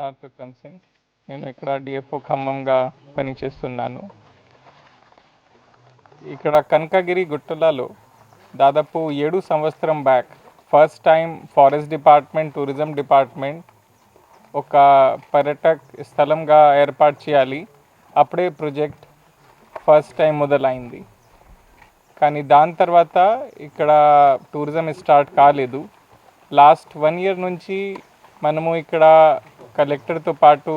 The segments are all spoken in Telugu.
డాక్టర్ కన్సెంట్ నేను ఇక్కడ డిఎఫ్ఓ ఖమ్మంగా పనిచేస్తున్నాను. ఇక్కడ కనకగిరి గుట్టలలో దాదాపు ఏడు సంవత్సరం back first time forest department tourism department ఒక పర్యటక స్థలంగా ఏర్పాటు చేయాలి. అప్పుడే ప్రాజెక్ట్ ఫస్ట్ టైం మొదలైంది. కానీ దాని తర్వాత ఇక్కడ టూరిజం స్టార్ట్ కాలేదు. లాస్ట్ వన్ ఇయర్ నుంచి మనము ఇక్కడ కలెక్టర్తో పాటు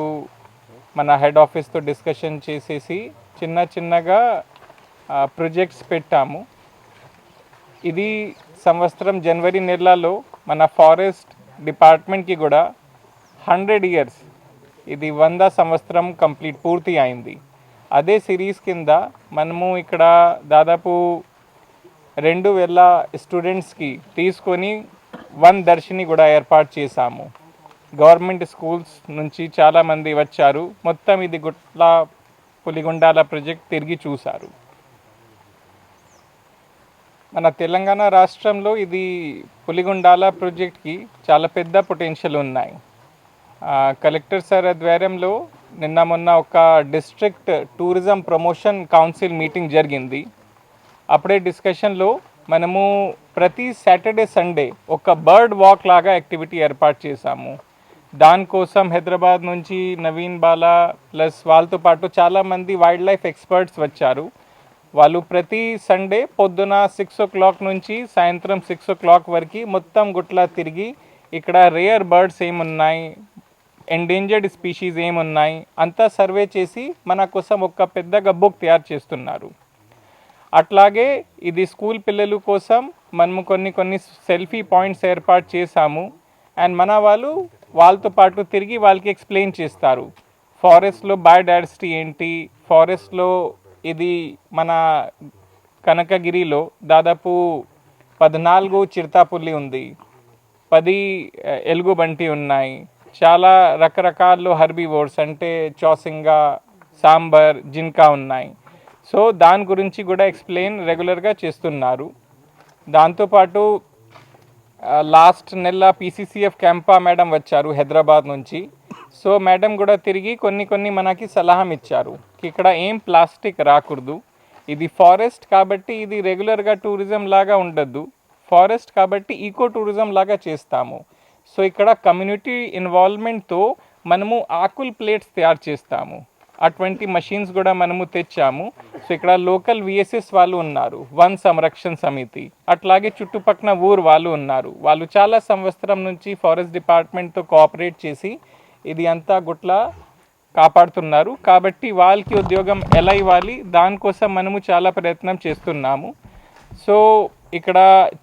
మన హెడ్ ఆఫీస్తో డిస్కషన్ చేసేసి చిన్న చిన్నగా ప్రొజెక్ట్స్ పెట్టాము. ఇది సంవత్సరం జనవరి నెలలో మన ఫారెస్ట్ డిపార్ట్మెంట్కి కూడా హండ్రెడ్ ఇయర్స్ ఇది వంద సంవత్సరం కంప్లీట్ పూర్తి అయింది. అదే సిరీస్ కింద మనము ఇక్కడ దాదాపు రెండు వేల స్టూడెంట్స్కి తీసుకొని వన్ దర్శిని కూడా ఏర్పాటు చేశాము. గవర్నమెంట్ స్కూల్స్ నుంచి చాలామంది వచ్చారు. మొత్తం ఇది గుట్ల పులిగుండాల ప్రాజెక్ట్ తిరిగి చూశారు. మన తెలంగాణ రాష్ట్రంలో ఇది పులిగుండాల ప్రాజెక్ట్కి చాలా పెద్ద పొటెన్షియల్ ఉన్నాయి. కలెక్టర్ సార్ ఆధ్వర్యంలో నిన్న మొన్న ఒక district tourism promotion council meeting జరిగింది. అప్పుడే డిస్కషన్లో మనము ప్రతి సాటర్డే సండే ఒక బర్డ్ వాక్ లాగా యాక్టివిటీ ఏర్పాటు చేశాము. దానికోసం హైదరాబాద్ నుంచి నవీన్ బాలా ప్లస్ వాళ్ళతో పాటు చాలామంది వైల్డ్ లైఫ్ ఎక్స్పర్ట్స్ వచ్చారు. వాళ్ళు ప్రతి సండే పొద్దున సిక్స్ ఓ క్లాక్ నుంచి సాయంత్రం సిక్స్ ఓ క్లాక్ వరకు మొత్తం గుట్లా తిరిగి ఇక్కడ రేయర్ బర్డ్స్ ఏమున్నాయి ఎండేంజర్డ్ స్పీషీస్ ఏమున్నాయి అంతా సర్వే చేసి మన కోసం ఒక పెద్ద బుక్ తయారు చేస్తున్నారు. అట్లాగే ఇది స్కూల్ పిల్లలు కోసం మనము కొన్ని కొన్ని సెల్ఫీ పాయింట్స్ ఏర్పాటు చేశాము. అండ్ మన వాళ్ళు వాళ్ళతో పాటు తిరిగి వాళ్ళకి ఎక్స్ప్లెయిన్ చేస్తారు. ఫారెస్ట్లో బయోడైవర్సిటీ ఏంటి? ఫారెస్ట్లో ఇది మన కనకగిరిలో దాదాపు పద్నాలుగు చిరుతాపుల్లి ఉంది. పది ఎలుగుబంటి ఉన్నాయి. చాలా రకరకాల హర్బీవోర్స్ అంటే చోసింగా సాంబార్ జింకా ఉన్నాయి. సో దాని గురించి కూడా ఎక్స్ప్లెయిన్ రెగ్యులర్గా చేస్తున్నారు. దాంతోపాటు లాస్ట్ నెల పీసీసీఎఫ్ క్యాంపా మేడం వచ్చారు హైదరాబాద్ నుంచి. సో మేడం కూడా తిరిగి కొన్ని కొన్ని మనకి సలహం ఇచ్చారు. ఇక్కడ ఏం ప్లాస్టిక్ రాకూడదు. ఇది ఫారెస్ట్ కాబట్టి ఇది రెగ్యులర్గా టూరిజం లాగా ఉండద్దు. ఫారెస్ట్ కాబట్టి ఈకో టూరిజం లాగా చేస్తాము. సో ఇక్కడ కమ్యూనిటీ ఇన్వాల్వ్మెంట్తో మనము ఆకుల్ ప్లేట్స్ తయారు చేస్తాము. అటువంటి మషీన్స్ కూడా మనము తెచ్చాము. సో ఇక్కడ లోకల్ విఎస్ఎస్ వాళ్ళు ఉన్నారు. వన్ సంరక్షణ సమితి. అట్లాగే చుట్టుపక్కల ఊరు వాళ్ళు ఉన్నారు. వాళ్ళు చాలా సంవత్సరం నుంచి ఫారెస్ట్ డిపార్ట్మెంట్తో కోఆపరేట్ చేసి ఇది అంతా గుట్ల కాపాడుతున్నారు. కాబట్టి వాళ్ళకి ఉద్యోగం ఎలా ఇవ్వాలి? దానికోసం మనము చాలా ప్రయత్నం చేస్తున్నాము. సో ఇక్కడ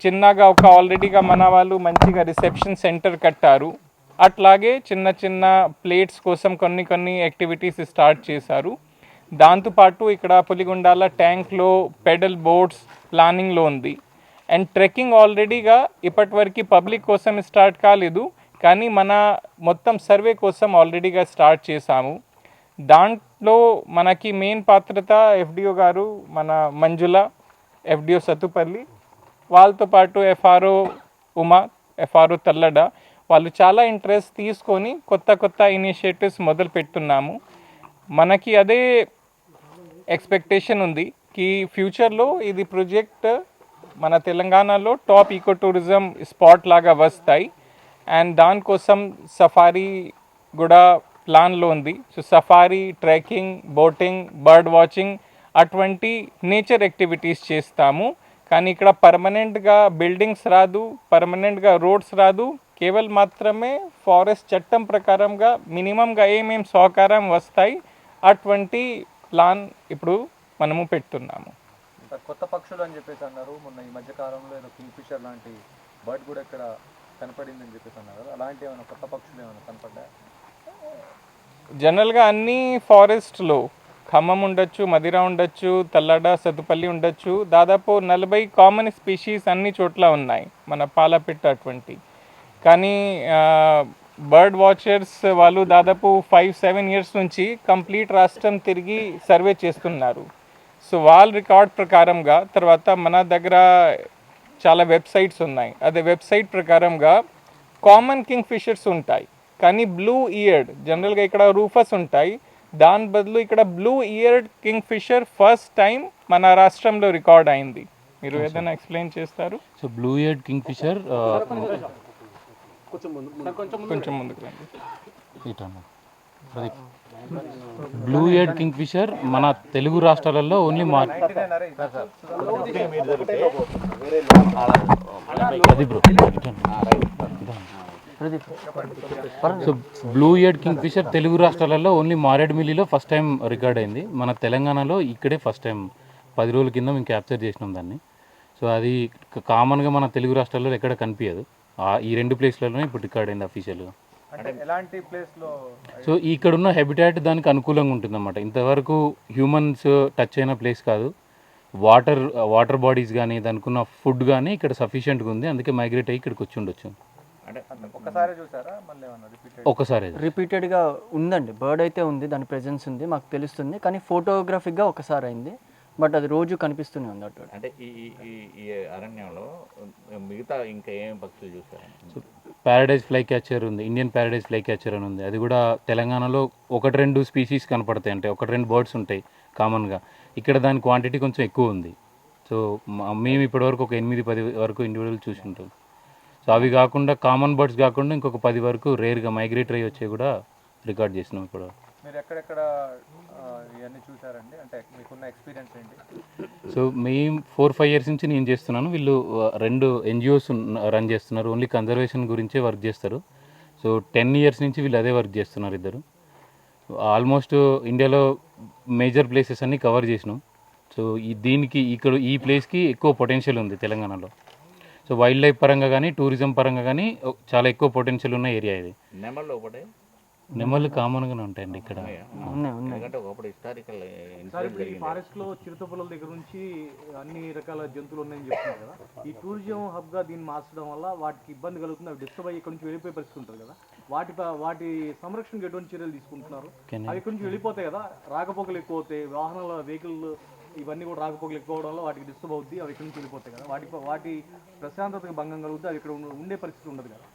చిన్నగా ఒక ఆల్రెడీగా మన వాళ్ళు మంచిగా రిసెప్షన్ సెంటర్ కట్టారు. అట్లాగే చిన్న చిన్న ప్లేట్స్ కోసం కొన్ని కొన్ని యాక్టివిటీస్ స్టార్ట్ చేశారు. దాంతోపాటు ఇక్కడ పులిగుండాల ట్యాంక్లో పెడల్ బోట్స్ ప్లానింగ్లో ఉంది. అండ్ ట్రెక్కింగ్ ఆల్రెడీగా ఇప్పటివరకు పబ్లిక్ కోసం స్టార్ట్ కాలేదు కానీ మన మొత్తం సర్వే కోసం ఆల్రెడీగా స్టార్ట్ చేశాము. దాంట్లో మనకి మెయిన్ పాత్రత ఎఫ్డిఓ గారు మన మంజుల ఎఫ్డిఓ సత్తుపల్లి వాళ్ళతో పాటు ఎఫ్ఆర్ఓ ఉమా ఎఫ్ఆర్ఓ తల్లడ వాళ్ళు చాలా ఇంట్రెస్ట్ తీసుకొని కొత్త కొత్త ఇనిషియేటివ్స్ మొదలు పెడుతున్నాము మనకి అదే ఎక్స్పెక్టేషన్ ఉంది కి ఫ్యూచర్లో ఇది ప్రాజెక్ట్ మన తెలంగాణలో టాప్ ఈకో టూరిజం స్పాట్ లాగా వస్తాయి. అండ్ దానికోసం సఫారీ కూడా ప్లాన్లో ఉంది. So safari trekking boating bird watching అటువంటి నేచర్ యాక్టివిటీస్ చేస్తాము. కానీ ఇక్కడ పర్మనెంట్గా బిల్డింగ్స్ రాదు పర్మనెంట్గా రోడ్స్ రాదు. కేవలం మాత్రమే ఫారెస్ట్ చట్టం ప్రకారంగా మినిమంగా ఏమేం సహకారం వస్తాయి అటువంటి ప్లాన్ ఇప్పుడు మనము పెడుతున్నాము సార్ కొత్త పక్షులు అని చెప్పేసి అన్నారు. మొన్న ఈ మధ్య కాలంలో ఏదో కింగ్ఫిషర్ లాంటి బర్డ్ కూడా ఇక్కడ కనపడింది అని చెప్పేసి అన్నారు. అలాంటి ఏమైనా కొత్త పక్షులు ఏమైనా కనపడ్డాయా జనరల్గా అన్ని ఫారెస్ట్లో ఖమ్మం ఉండొచ్చు మదిర ఉండొచ్చు తల్లడ సత్తుపల్లి ఉండొచ్చు. దాదాపు నలభై కామన్ స్పీషీస్ అన్ని చోట్ల ఉన్నాయి. మన పాలపిట్ట అటువంటి కానీ బర్డ్ వాచర్స్ వాళ్ళు దాదాపు ఫైవ్ సెవెన్ ఇయర్స్ నుంచి కంప్లీట్ రాష్ట్రం తిరిగి సర్వే చేస్తున్నారు. సో వాళ్ళ రికార్డ్ ప్రకారంగా తర్వాత మన దగ్గర చాలా వెబ్సైట్స్ ఉన్నాయి. అదే వెబ్సైట్ ప్రకారంగా కామన్ కింగ్ ఫిషర్స్ ఉంటాయి. కానీ బ్లూ ఇయర్డ్ జనరల్గా ఇక్కడ రూఫస్ ఉంటాయి. దాని బదులు ఇక్కడ blue eared kingfisher first time మన రాష్ట్రంలో రికార్డ్ అయింది. మీరు ఏదైనా ఎక్స్ప్లెయిన్ చేస్తారు? So blue eared kingfisher కొంచెం ముందుకు రండి. బ్లూ ఇయర్డ్ కింగ్ ఫిషర్ మన తెలుగు రాష్ట్రాలలో ఓన్లీ మా bro. So blue eared kingfisher Telugu రాష్ట్రాలలో ఓన్లీ మారేడుమిల్లిలో ఫస్ట్ టైం రికార్డ్ అయింది. మన తెలంగాణలో ఇక్కడే ఫస్ట్ టైం పది రోజుల కింద మేము క్యాప్చర్ చేసినాం దాన్ని. సో అది కామన్గా మన తెలుగు రాష్ట్రాల్లో ఎక్కడ కనిపించదు. ఈ రెండు ప్లేస్లలోనే ఇప్పుడు రికార్డ్ అయింది అఫీషియల్గా అంటే ఎలాంటి ప్లేస్లో సో ఇక్కడ ఉన్న హ్యాబిటాట్ దానికి అనుకూలంగా ఉంటుందన్నమాట. ఇంతవరకు హ్యూమన్స్ టచ్ అయిన ప్లేస్ కాదు. వాటర్ వాటర్ బాడీస్ కానీ దానికి ఉన్న ఫుడ్ కానీ ఇక్కడ సఫిషియెంట్గా ఉంది. అందుకే మైగ్రేట్ అయ్యి ఇక్కడికి వచ్చి ఉండొచ్చు. అంటే ఒక్కసారి చూసారా? మళ్ళీ ఏమన్నా రిపీటెడ్ ఒక్కసారి. రిపీటెడ్గా ఉందండి. బర్డ్ అయితే ఉంది దాని ప్రెజెన్స్ ఉంది మాకు తెలుస్తుంది. కానీ ఫోటోగ్రఫిక్గా ఒకసారి అయింది. బట్ అది రోజు కనిపిస్తూనే ఉంది అటు అంటే ఈ ఈ- అరణ్యంలో మిగతా ఇంకా ఏం పక్షులు చూసారు సో ప్యారడైజ్ ఫ్లై క్యాచర్ ఉంది ఇండియన్ ప్యారడైజ్ ఫ్లై క్యాచర్ అని ఉంది. అది కూడా తెలంగాణలో ఒకటి రెండు స్పీసీస్ కనపడతాయి అంటే ఒకటి రెండు బర్డ్స్ ఉంటాయి కామన్గా ఇక్కడ దాని క్వాంటిటీ కొంచెం ఎక్కువ ఉంది. సో మేము ఇప్పటివరకు ఒక ఎనిమిది పది వరకు ఇండివిజువల్ చూసి ఉంటాం సో అవి కాకుండా కామన్ బర్డ్స్ కాకుండా ఇంకొక పది వరకు రేర్గా మైగ్రేటరీ వచ్చే కూడా రికార్డ్ చేసినాం ఇప్పుడు మీరు ఎక్కడెక్కడ ఇవన్నీ చూసారండి అంటే మీకున్న ఎక్స్పీరియన్స్ ఏంటి? సో మేము ఫోర్ ఫైవ్ ఇయర్స్ నుంచి నేను చేస్తున్నాను. వీళ్ళు రెండు ఎన్జిఓస్ రన్ చేస్తున్నారు. ఓన్లీ కన్జర్వేషన్ గురించే వర్క్ చేస్తారు. సో టెన్ ఇయర్స్ నుంచి వీళ్ళు అదే వర్క్ చేస్తున్నారు ఇద్దరు. ఆల్మోస్ట్ ఇండియాలో మేజర్ ప్లేసెస్ అన్ని కవర్ చేసినాం. సో ఈ దీనికి ఇక్కడ ఈ ప్లేస్కి ఎక్కువ పొటెన్షియల్ ఉంది తెలంగాణలో. సో వైల్డ్ లైఫ్ పరంగా కానీ టూరిజం పరంగా కానీ చాలా ఎక్కువ పొటెన్షియల్ ఉన్న ఏరియా ఇది. నెమళ్ళు కామన్గానే ఉంటాయండి ఇక్కడ. ఉన్నాయి ఉన్నాయి. ఎందుకంటే ఒకప్పుడు హిస్టారికల్ సార్ ఇప్పుడు ఈ ఫారెస్ట్లో చిరుతపుల దగ్గర నుంచి అన్ని రకాల జంతువులు ఉన్నాయని చెప్తున్నారు కదా. ఈ టూరిజం హబ్గా దీన్ని మార్చడం వల్ల వాటికి ఇబ్బంది కలుగుతుంది. అవి డిస్టర్బ్ అయ్యి ఇక్కడ నుంచి వెళ్ళిపోయే పరిస్థితి ఉంటుంది కదా. వాటి వాటి సంరక్షణకు ఎటువంటి చర్యలు తీసుకుంటున్నారు. అవి ఇక్కడ నుంచి వెళ్ళిపోతాయి కదా. రాకపోకలు ఎక్కువ అవుతాయి. వాహనాల వెహికల్ ఇవన్నీ కూడా రాకపోకలు ఎక్కువ అవడం వల్ల వాటికి డిస్టర్బ్ అవుద్ది. అవి ఇక్కడ నుంచి వెళ్ళిపోతాయి కదా. వాటి వాటి ప్రశాంతతకు భంగం కలుగుతుంది అవి ఇక్కడ ఉండే పరిస్థితి ఉండదు కదా.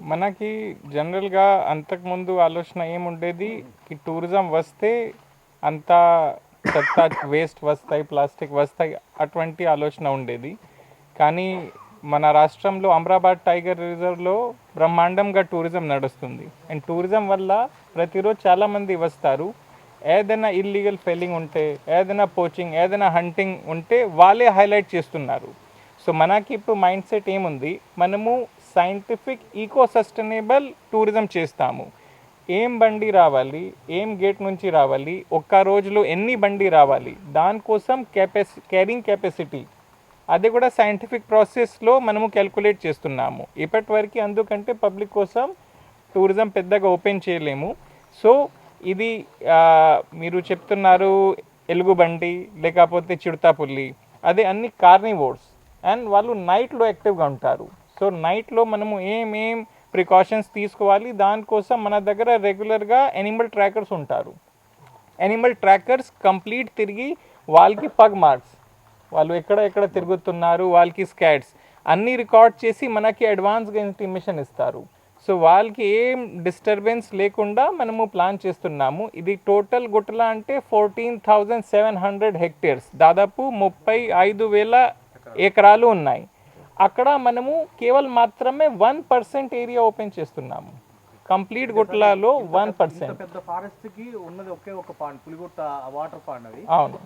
మనకి జనరల్గా అంతకుముందు ఆలోచన ఏముండేది? ఈ టూరిజం వస్తే అంతా చెత్త వేస్ట్ వస్తాయి ప్లాస్టిక్ వస్తాయి అటువంటి ఆలోచన ఉండేది. కానీ మన రాష్ట్రంలో అమరాబాద్ టైగర్ రిజర్వ్లో బ్రహ్మాండంగా టూరిజం నడుస్తుంది. అండ్ టూరిజం వల్ల ప్రతిరోజు చాలామంది వస్తారు. ఏదైనా ఇల్లీగల్ ఫెయిలింగ్ ఉంటే ఏదైనా పోచింగ్ ఏదైనా హంటింగ్ ఉంటే వాళ్ళే హైలైట్ చేస్తున్నారు. సో మనకి ఇప్పుడు మైండ్ సెట్ ఏముంది? మనము సైంటిఫిక్ ఈకో సస్టైనబుల్ టూరిజం చేస్తాము. ఏం బండి రావాలి? ఏం గేట్ నుంచి రావాలి? ఒక్క రోజులో ఎన్ని బండి రావాలి? దానికోసం కెపాసి క్యారింగ్ కెపాసిటీ అది కూడా సైంటిఫిక్ ప్రాసెస్లో మనము క్యాల్కులేట్ చేస్తున్నాము. ఇప్పటి వరకు అందుకంటే పబ్లిక్ కోసం టూరిజం పెద్దగా ఓపెన్ చేయలేము. సో ఇది మీరు చెప్తున్నారు ఎలుగుబండి లేకపోతే చిడతాపుల్లి అదే అన్ని కార్నివోర్స్ అండ్ వాళ్ళు నైట్లో యాక్టివ్గా ఉంటారు. సో నైట్లో మనము ఏమేం ప్రికాషన్స్ తీసుకోవాలి దానికోసం మన దగ్గర రెగ్యులర్గా ఎనిమల్ ట్రాకర్స్ ఉంటారు. ఎనిమల్ ట్రాకర్స్ కంప్లీట్ తిరిగి వాళ్ళకి పగ్ మార్క్స్. వాళ్ళు ఎక్కడ ఎక్కడ తిరుగుతున్నారు వాళ్ళకి స్కాట్స్. అన్నీ రికార్డ్ చేసి మనకి అడ్వాన్స్గా ఇంటిమేషన్ ఇస్తారు. సో వాళ్ళకి ఏం డిస్టర్బెన్స్ లేకుండా మనము ప్లాన్ చేస్తున్నాము. ఇది టోటల్ గుట్టల అంటే fourteen thousand seven hundred hectares. దాదాపు ముప్పై ఐదు వేల ఎకరాలు ఉన్నాయి. అక్కడ మనము కేవలం మాత్రమే వన్ పర్సెంట్ ఏరియా ఓపెన్ చేస్తున్నాము. కంప్లీట్ గుట్టలలో వన్ పర్సెంట్. పెద్ద ఫారెస్ట్కి ఉన్నది ఒకే ఒక పాండ్ పులిగుట్ట వాటర్ పాండ్ అది. అవును.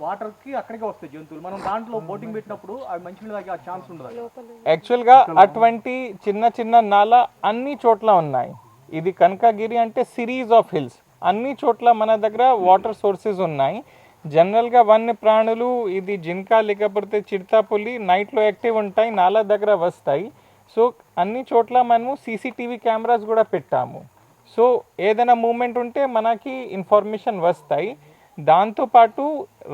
వాటర్కి అక్కడికే వస్తాయి జంతువులు. మనం దాంట్లో బోటింగ్ పెట్టినప్పుడు అవి మంచి తాగే ఆ ఛాన్స్ ఉండదు యాక్చువల్గా అటువంటి చిన్న చిన్న నాల అన్ని చోట్ల ఉన్నాయి. ఇది కనకగిరి అంటే సిరీస్ ఆఫ్ హిల్స్. అన్ని చోట్ల మన దగ్గర వాటర్ సోర్సెస్ ఉన్నాయి. జనరల్గా వన్య ప్రాణులు ఇది జింక లేకపోతే చిడతాపులి నైట్లో యాక్టివ్ ఉంటాయి నాల దగ్గర వస్తాయి. సో అన్ని చోట్ల మనము సీసీటీవీ కెమెరాస్ కూడా పెట్టాము. సో ఏదైనా మూమెంట్ ఉంటే మనకి ఇన్ఫర్మేషన్ వస్తాయి. దాంతోపాటు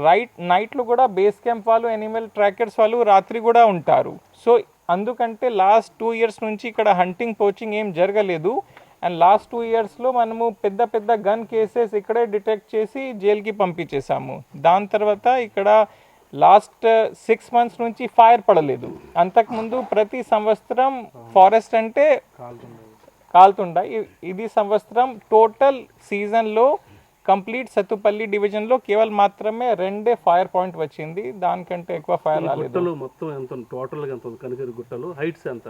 రైట్ నైట్లు కూడా బేస్ క్యాంప్ వాళ్ళు ఎనిమల్ ట్రాకర్స్ వాళ్ళు రాత్రి కూడా ఉంటారు. సో అందుకంటే లాస్ట్ టూ ఇయర్స్ నుంచి ఇక్కడ హంటింగ్ పోచింగ్ ఏం జరగలేదు. అండ్ లాస్ట్ టూ ఇయర్స్లో మనము పెద్ద పెద్ద గన్ కేసెస్ ఇక్కడే డిటెక్ట్ చేసి జైలుకి పంపించేసాము దాని తర్వాత ఇక్కడ లాస్ట్ సిక్స్ మంత్స్ నుంచి ఫైర్ పడలేదు. అంతకుముందు ప్రతి సంవత్సరం ఫారెస్ట్ అంటే కాలుతుండే. ఇది సంవత్సరం టోటల్ సీజన్లో కంప్లీట్ సత్తుపల్లి డివిజన్లో కేవలం మాత్రమే రెండే ఫైర్ పాయింట్ వచ్చింది. దానికంటే ఎక్కువ ఫైర్ రాలేదు. మొత్తం ఎంత టోటల్గా ఎంత ఉంది? కనకగిరి గుట్టలు హైట్స్ ఎంత?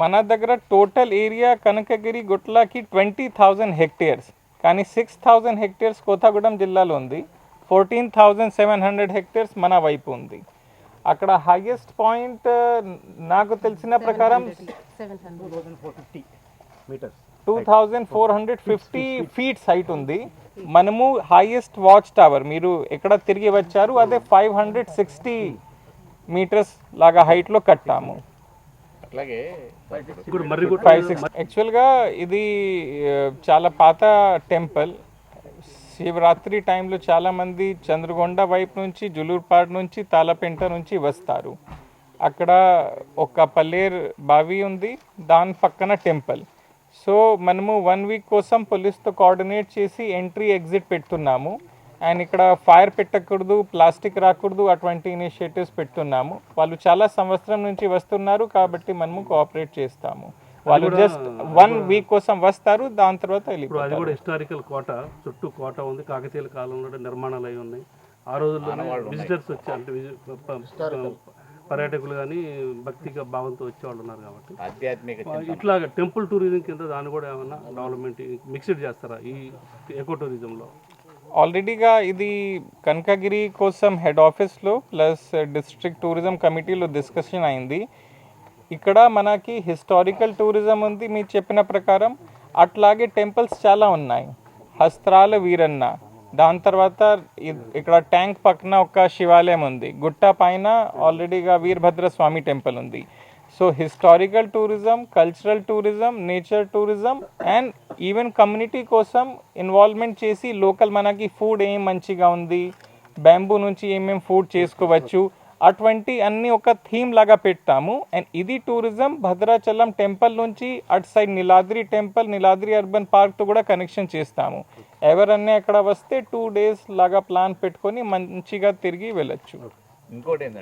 మన దగ్గర టోటల్ ఏరియా కనకగిరి గుట్లకి ట్వంటీ థౌజండ్ హెక్టేర్స్ కానీ సిక్స్ థౌజండ్ హెక్టేర్స్ కోతాగూడెం జిల్లాలో ఉంది. Fourteen thousand seven hundred hectares మన వైపు ఉంది. అక్కడ హైయెస్ట్ పాయింట్ నాకు తెలిసిన ప్రకారం metres two thousand four hundred fifty feets height ఉంది. మనము హైయెస్ట్ వాచ్ టవర్ మీరు ఎక్కడ తిరిగి వచ్చారు అదే ఫైవ్ హండ్రెడ్ సిక్స్టీ మీటర్స్ లాగా హైట్లో కట్టాము. అట్లాగే ఇప్పుడు మర్రిగుట్ట ఫైవ్ సిక్స్ యాక్చువల్గా ఇది చాలా పాత టెంపుల్. శివరాత్రి టైంలో చాలా మంది చంద్రగొండ వైపు నుంచి జులూర్పాడ్ నుంచి తాళపెంట నుంచి వస్తారు. అక్కడ ఒక పల్లేర్ బావి ఉంది దాని పక్కన టెంపుల్. సో మనము వన్ వీక్ కోసం పోలీస్తో కోఆర్డినేట్ చేసి ఎంట్రీ ఎగ్జిట్ పెడుతున్నాము. అండ్ ఇక్కడ ఫైర్ పెట్టకూడదు ప్లాస్టిక్ రాకూడదు అటువంటి ఇనిషియేటివ్స్ పెడుతున్నాము వాళ్ళు చాలా సంవత్సరం నుంచి వస్తున్నారు కాబట్టి మనము కోఆపరేట్ చేస్తాము. వాళ్ళు జస్ట్ వన్ వీక్ కోసం వస్తారు దాని తర్వాత ఇప్పుడు అది కూడా హిస్టారికల్ కోట చుట్టూ కోట ఉంది కాకతీయుల కాలంలో నిర్మాణాలు అయి ఉన్నాయి. ఆ రోజుల్లోనే విజిటర్స్ వచ్చి అంటే విజి- ప- ప- పర్యాటకులు కానీ భక్తిగా భావంతో వచ్చేవాళ్ళు ఉన్నారు కాబట్టి. ఆధ్యాత్మిక. ఇట్లా టెంపుల్ టూరిజం కింద దాన్ని కూడా ఏమన్నా డెవలప్మెంట్ మిక్స్డ్ చేస్తారా ఈ ఎకో టూరిజంలో? ఆల్రెడీగా ఇది కనకగిరి కోసం హెడ్ ఆఫీస్లో ప్లస్ డిస్ట్రిక్ట్ టూరిజం కమిటీలో డిస్కషన్ అయింది. ఇక్కడ మనకి హిస్టారికల్ టూరిజం ఉంది మీరు చెప్పిన ప్రకారం. అట్లాగే టెంపుల్స్ చాలా ఉన్నాయి. హస్త్రాల వీరన్న. దాని తర్వాత ఇక్కడ ట్యాంక్ పక్కన ఒక శివాలయం ఉంది. గుట్ట పైన ఆల్రెడీగా వీరభద్ర స్వామి టెంపుల్ ఉంది. So historical tourism cultural tourism nature tourism and even community కోసం ఇన్వాల్వ్మెంట్ చేసి లోకల్ మనకి ఫుడ్ ఏం మంచిగా ఉంది బ్యాంబూ నుంచి ఏమేమి ఫుడ్ చేసుకోవచ్చు అటువంటి అన్ని ఒక థీమ్ లాగా పెట్టాము. అండ్ ఇది టూరిజం భద్రాచలం టెంపుల్ నుంచి అటు side Neeladri temple Neeladri urban పార్క్తో కూడా కనెక్షన్ చేస్తాము. ఎవరన్నా అక్కడ వస్తే టూ డేస్ లాగా ప్లాన్ పెట్టుకొని మంచిగా తిరిగి వెళ్ళచ్చు. ఇంకోటి ఏంటంటే